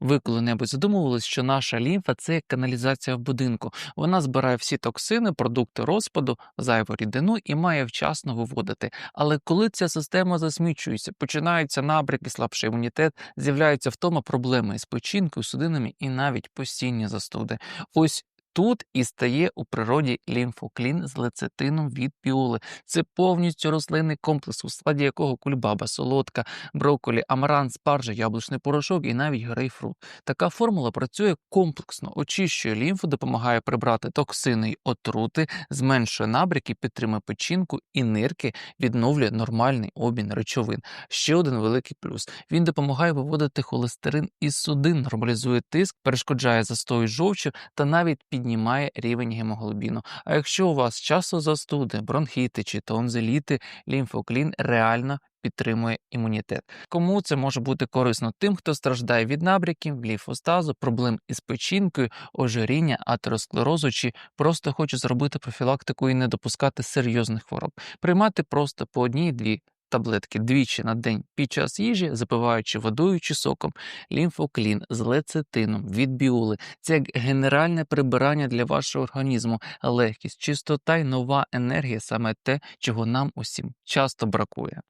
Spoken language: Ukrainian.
Ви коли-небудь задумувались, що наша лімфа це як каналізація в будинку. Вона збирає всі токсини, продукти розпаду, зайву рідину і має вчасно виводити. Але коли ця система засмічується, починаються набряки, слабший імунітет, з'являються втома проблеми з печінкою, судинами і навіть постійні застуди. Ось Тут і стає у природі лімфоклін з лецитином від піоли. Це повністю рослинний комплекс, у складі якого кульбаба, солодка, брокколі, амарант, спаржа, яблучний порошок і навіть грейпфрут. Така формула працює комплексно, очищує лімфу, допомагає прибрати токсини й отрути, зменшує набряки, підтримує печінку і нирки, відновлює нормальний обмін речовин. Ще один великий плюс: він допомагає виводити холестерин із судин, нормалізує тиск, перешкоджає застою жовчу та навіть піднімає рівень гемоглобіну. А якщо у вас часто застуди, бронхіти чи тонзиліти, лімфоклін реально підтримує імунітет. Кому це може бути корисно? Тим, хто страждає від набряків, ліфостазу, проблем із печінкою, ожиріння, атеросклерозу чи просто хоче зробити профілактику і не допускати серйозних хвороб. Приймати просто по одній-дві таблетки двічі на день під час їжі, запиваючи водою чи соком, лімфоклін з лецитином від біоли. Це як генеральне прибирання для вашого організму, легкість, чистота й нова енергія саме те, чого нам усім часто бракує.